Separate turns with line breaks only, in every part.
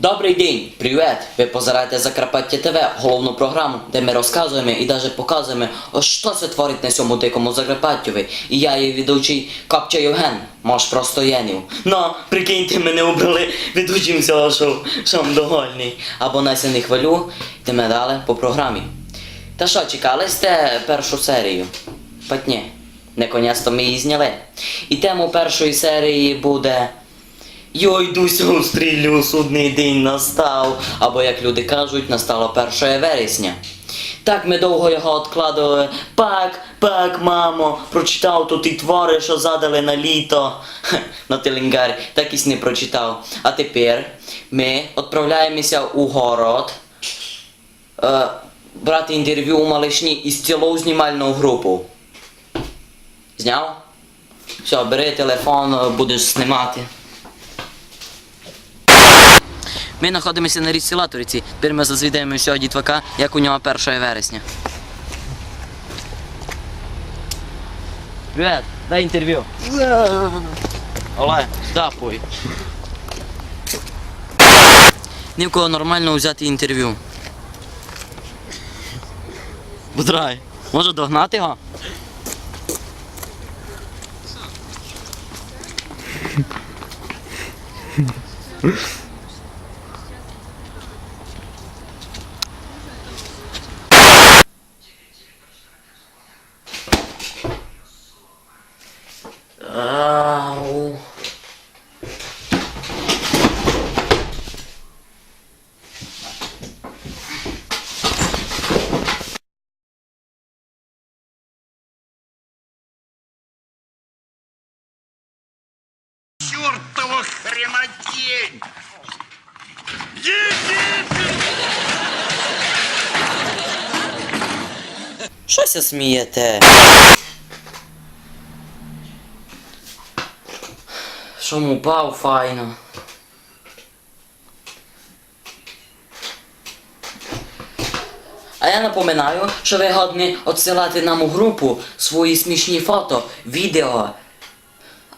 Добрий день, привіт! Ви позираєте Закарпаття ТВ, головну програму, де ми розказуємо і навіть показуємо, що це творить на цьому дикому Закарпаттєві. І я її ведучий Копча Євген, може просто Єнів. Ну, прикиньте, мене обрали ведучим цього шоу, шом довольний. Або Настя не хвалю, йдемо далі по програмі. Та що, чекали сте першу серію? Патні. Наконець-то ми її зняли. І тему першої серії буде Йой, Дуся, устрілю, судний день настав. Або, як люди кажуть, настало 1 вересня. Так ми довго його відкладували. Пак, пак, мамо, прочитав тут і твори, що задали на літо. Хе, На телінгарі, так і не прочитав. А тепер ми відправляємося у город е, брати інтерв'ю у Малишні із цілу знімальну групу. Зняв? Все, бери телефон, будеш знімати. Ми знаходимося на річці Латориці. Тепер ми зазвідаємо сьогодні дітвака, як у нього 1 вересня. Привет, дай інтерв'ю. Олег, дапуй. Ні в кого нормально взяти інтерв'ю. Будрай, може догнати його?
Чертова хренотень!
Щося смієте? Шум упав файно. А я напоминаю, що ви годні відсилати нам у групу свої смішні фото, відео.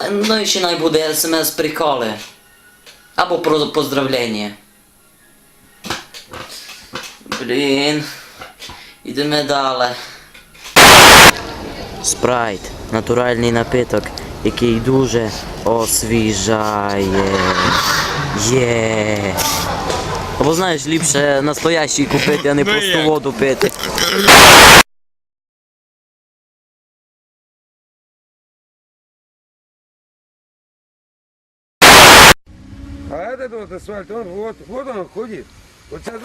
Ну і ще най буде смс приколи. Або про поздравлення. Блін. Ідемо далі. Спрайт натуральний напиток, який дуже освіжає. Є. Або знаєш, ліпше настоящий купити, а не
Ну
просто воду пити.
А этот вот асфальт, он вот, вот он ходит. Вот сейчас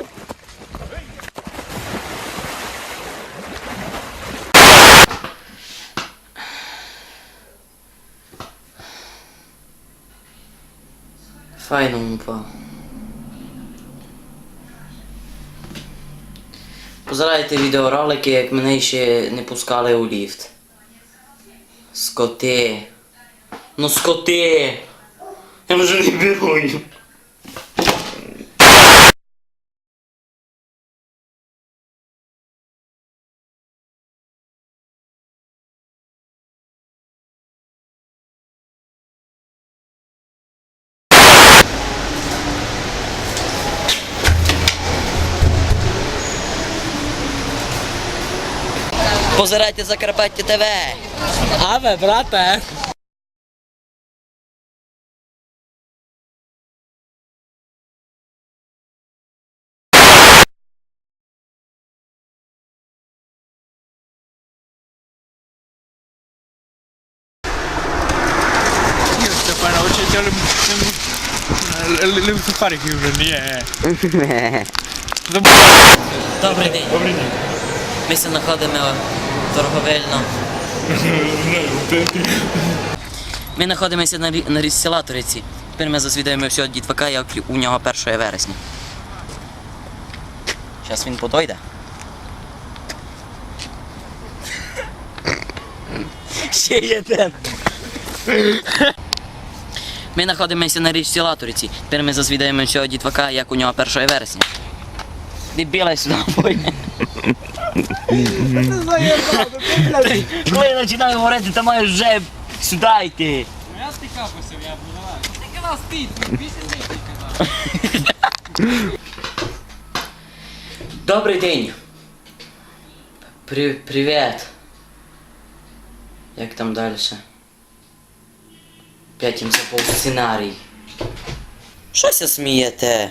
Файно упав. Позирайте відеоролики, як мене ще не пускали у ліфт. Скоти. Ну скоти! Я вже не беру. Позирайте Закарпаття ТВ.
Аве, брате. Vill lite färghuven igen.
Добрий день. Добрий день. Ми се знаходимо торговельно. Ми знаходимося на, на Латориці. Тепер ми зазвідаємо всього дітвака, як у нього 1 вересня. Зараз він подойде. Ще один. Ми знаходимося на річці Латориці. Тепер ми зазвідаємо всього дітвака, як у нього 1 вересня. Дебіла сюди пойме. Коли я починаю говорити, то маєш вже сюди йти.
Я стикався, я нас ти, вісім днів казав.
Добрий день. При, привіт. Як там далі? П'ять їм забув сценарій. Щося смієте?